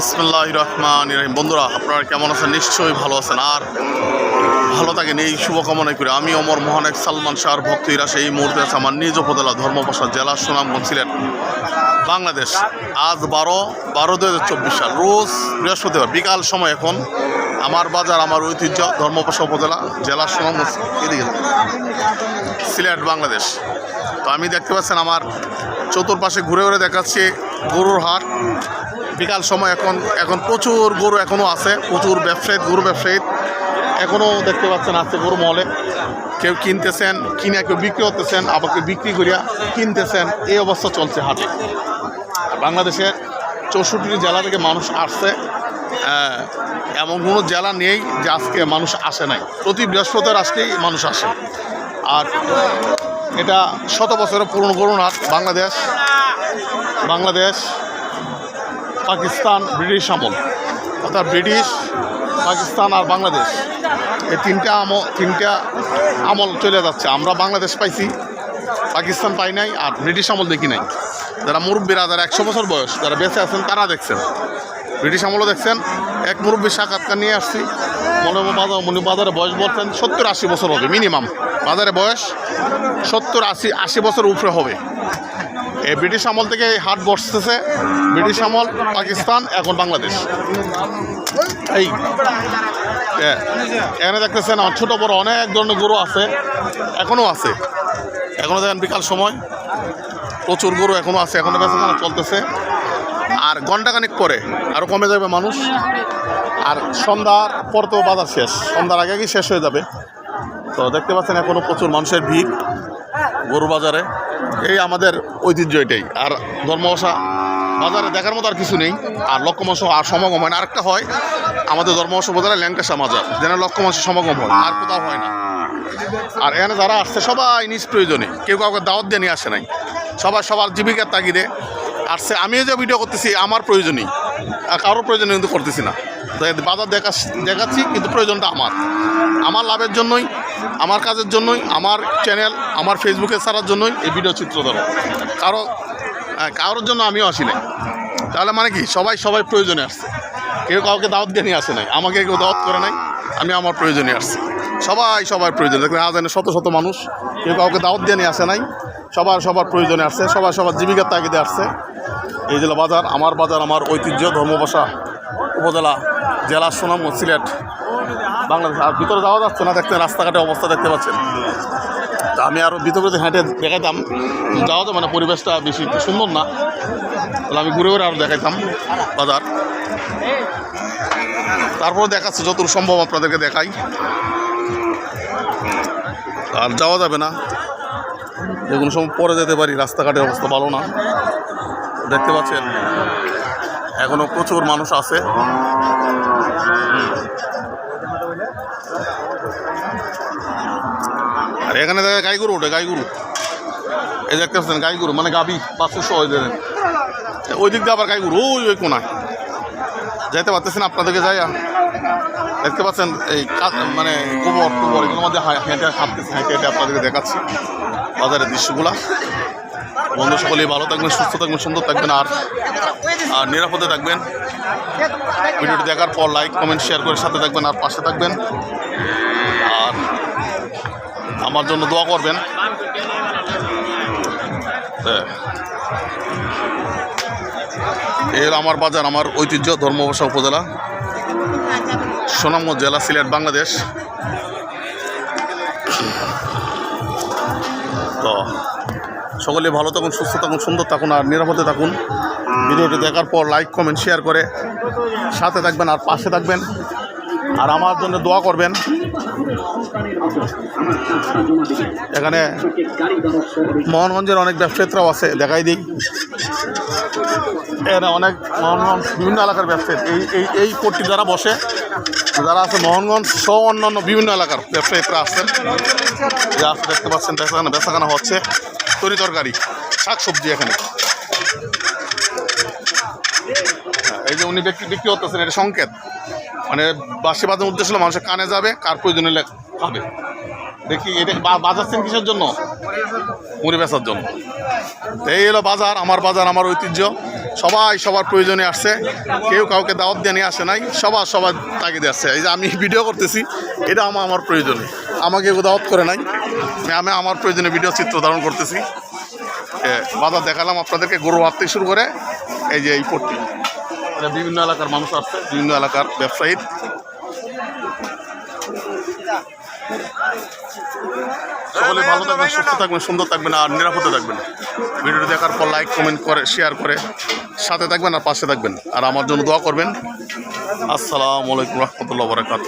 ইসমুল্লাহ রহমান রহিম। বন্ধুরা, আপনারা কেমন আছেন? নিশ্চয়ই ভালো আছেন। আর ভালো থাকেন, এই শুভকামনা করে। আমি অমর মহানেক সালমান শাহর ভক্ত। ভক্তরা সেই মুহূর্তে আছে আমার নিজ উপজেলা ধর্মপাশা জেলা সুনামগঞ্জ সিলেট, বাংলাদেশ। আজ বারো বারো দু হাজার চব্বিশ সাল। রোজ বৃহস্পতিবার, বিকাল সময় এখন আমার বাজার, আমার ঐতিহ্য ধর্মপাশা উপজেলা জেলা সুনামগঞ্জ এদিকে। সিলেট, বাংলাদেশ। তো আমি দেখতে পাচ্ছেন, আমার চতুর্পাশে ঘুরে ঘুরে দেখাচ্ছি গরুর হাট। বিকাল সময় এখন এখন প্রচুর গরু এখনও আছে, প্রচুর ব্যবসায়ী, গরু ব্যবসায়ী। এখনও দেখতে পাচ্ছেন আছে গরু মহলে। কেউ কিনতেছেন, কিনে কেউ বিক্রি করতেছেন, আবার কেউ বিক্রি করিয়া কিনতেছেন, এই অবস্থা চলছে হাটে। আর বাংলাদেশের চৌষট্টি জেলা থেকে মানুষ আসছে এমন কোনো জেলা নেই যে আজকে মানুষ আসে নাই। প্রতি বৃহস্পতিবার আজকেই মানুষ আসে। আর এটা শত বছরের পুরনো গরুর হাট, বাংলাদেশ। বাংলাদেশ, পাকিস্তান, ব্রিটিশ আমল। অর্থাৎ ব্রিটিশ, পাকিস্তান আর বাংলাদেশ। এই তিনটা আমল তিনটা আমল চলে যাচ্ছে। আমরা বাংলাদেশ পাইছি, পাকিস্তান পাই নাই, আর ব্রিটিশ আমল দেখি নাই। যারা মুরব্বীরা, যারা একশো বছর বয়স, যারা বেঁচে আছেন, তারা দেখছেন। ব্রিটিশ আমলও দেখছেন। এক মুরব্বী সাক্ষাৎকার নিয়ে আসছি। মনে বাজার মনে বাজারে বয়স বলছেন সত্তর আশি বছর হবে মিনিমাম বাজারে বয়স সত্তর আশি আশি বছর উপরে হবে। ব্রিটিশ আমল থেকে এই হাট বসতেছে। ব্রিটিশ আমল, পাকিস্তান, এখন বাংলাদেশ। এই এখানে দেখতেছেন আমার ছোটো বড় অনেক ধরনের গরু আছে এখনও আছে। এখনও দেখেন বিকাল সময়। প্রচুর গরু এখনও আছে এখনও বেচাকেনা চলতেছে। আর ঘন্টাখানিক পরে আরও কমে যাবে মানুষ। আর সন্ধ্যার পর তো বাজার শেষ। সন্ধ্যার আগে শেষ হয়ে যাবে? তো দেখতে পাচ্ছেন এখনও প্রচুর মানুষের ভিড় গরু বাজারে। এই আমাদের ঐতিহ্য এটাই। আর ধর্মবাসা বাজারে দেখার মতো আর কিছু নেই। আর লক্ষ মাস আর সমাগম হয় না। আরেকটা হয়, আমাদের ধর্মবাসা বাজারে ল্যাংকাশা মাজার। যেন লক্ষ্যমাসে সমাগম হয়, আর কোথাও হয় না। আর এখানে যারা আসছে, সবাই নিজ প্রয়োজনে। কেউ কাউকে দাওয়াত দিয়ে নিয়ে আসে নাই। সবাই সবার জীবিকার তাগিদে আসছে। আমিও যে ভিডিও করতেছি, আমার প্রয়োজনই। কারোর প্রয়োজনে কিন্তু করতেছি না। বাজার দেখা দেখাচ্ছি কিন্তু প্রয়োজনটা আমার। আমার লাভের জন্যই আমার কাজের জন্যই আমার চ্যানেল আমার ফেসবুকে ছাড়ার জন্যই এই ভিডিও চিত্র ধরো। কারও হ্যাঁ, কারোর জন্য আমিও আসি নাই। তাহলে মানে কি? সবাই সবাই প্রয়োজনে আসছে। কেউ কাউকে দাওয়াত দিয়ে নিয়ে আসে নাই। আমাকে কেউ দাওয়াত করে নাই। আমি আমার প্রয়োজনে আসছি। সবাই সবার প্রয়োজন। দেখবেন আজ এনে শত শত মানুষ। কেউ কাউকে দাওয়াত দিয়ে নিয়ে আসে নাই। সবার সবার প্রয়োজনে আসছে। সবার সবার জীবিকার তাগিদে আসছে। এই জেলা বাজার, আমার বাজার, আমার ঐতিহ্য, ধর্মবাসা, উপজেলা, জেলা, সুনাম ও সিলেট, বাংলাদেশ। আর ভিতরে যাওয়া যাচ্ছে না দেখতে রাস্তাঘাটে অবস্থা দেখতে পাচ্ছেন। তা আমি আরও ভিতরে হেঁটে দেখাইতাম। যাওয়া তো মানে পরিবেশটা বেশি সুন্দর না। তাহলে আমি ঘুরে ঘুরে আরও দেখাইতাম বাজার। তারপরে দেখাচ্ছে, যতটুকু সম্ভব আপনাদেরকে দেখাই। আর যাওয়া যাবে না। যে কোনো সময় পরে যেতে পারি, রাস্তাঘাটের অবস্থা ভালো না। দেখতে পাচ্ছেন? এখনও প্রচুর মানুষ আছে। আর এখানে দেখা গাই গরু ওঠে, গাই গরু। এই দেখতে পাচ্ছেন, গাই গরু মানে গাবি বাসু সহ দেন ওই দিক দিয়ে আবার গাই গরু, ওই ওই কোনায়। যাইতে পারতেছেন আপনাদেরকে যাইয়া। দেখতে পাচ্ছেন, এই মানে গোবর টোবর এগুলোর মধ্যে হেঁটে হাঁটতেছে, হেঁটে হেঁটে আপনাদেরকে দেখাচ্ছি বাজারের দৃশ্যগুলা। বন্ধু সকলেই ভালো থাকবেন, সুস্থ থাকবেন, সুন্দর থাকবেন আর আর নিরাপদে থাকবেন। ভিডিওটি দেখার পর লাইক কমেন্ট শেয়ার করে সাথে থাকবেন আর পাশে থাকবেন। আর আমার জন্য দোয়া করবেন। এর আমার বাজার, আমার ঐতিহ্য ধর্মবাসা উপজেলা, সুনামগঞ্জ জেলা, সিলেট, বাংলাদেশ। তো সকলে ভালো থাকুন, সুস্থ থাকুন, সুন্দর থাকুন আর নিরাপদে থাকুন। ভিডিওটি দেখার পর লাইক কমেন্ট শেয়ার করে সাথে থাকবেন আর পাশে থাকবেন। আর আমার জন্য দোয়া করবেন। এখানে মোহনগঞ্জের অনেক ব্যবসায়ীরাও আছে, দেখাই দিই। এখানে অনেক মোহনগঞ্জ, বিভিন্ন এলাকার ব্যবসায়ী। এই এই এই কোর্টটি যারা বসে, যারা আছে মোহনগঞ্জ সহ অন্যান্য বিভিন্ন এলাকার ব্যবসায়ীরা আসছেন যে দেখতে পাচ্ছেন বেচাখানা বেচাখানা হচ্ছে। তরি তরকারি শাক সবজি এখানে। হ্যাঁ, এই যে উনি বিক্রি বিক্রি করতেছেন এটা সংকেত। মানে বাসি বাজার উদ্দেশ্য হলো মানুষের কানে যাবে কার প্রয়োজন হলে খাবে। দেখি এটা বাজাচ্ছেন কিসের জন্য? মুড়ি বেচার জন্য। এই হলো বাজার আমার বাজার আমার ঐতিহ্য। সবাই সবার প্রয়োজনে আসছে। কেউ কাউকে দাওয়াত দিয়ে নিয়ে আসে নাই। সবার সবার তাগিদে আসছে। এই যে আমি ভিডিও করতেছি এটা আমার আমার প্রয়োজনে। আমাকে কেউ দাওয়াত করে নাই। আমি আমার প্রয়োজনে ভিডিও চিত্র ধারণ করতেছি। বাজার দেখালাম আপনাদেরকে। গরু হাত থেকে শুরু করে এই যে এই পট্টি। বিভিন্ন এলাকার মানুষ আসছে। বিভিন্ন এলাকার ব্যবসায়ী। সকলে ভালো থাকবেন সুস্থ থাকবেন সুন্দর থাকবেন আর নিরাপদে থাকবেন। ভিডিওটি দেখার পর লাইক কমেন্ট করে শেয়ার করে সাথে থাকবেন আর পাশে থাকবেন। আর আমার জন্য দোয়া করবেন। আসসালামু আলাইকুম রহমতুল্লাহ বরাকাত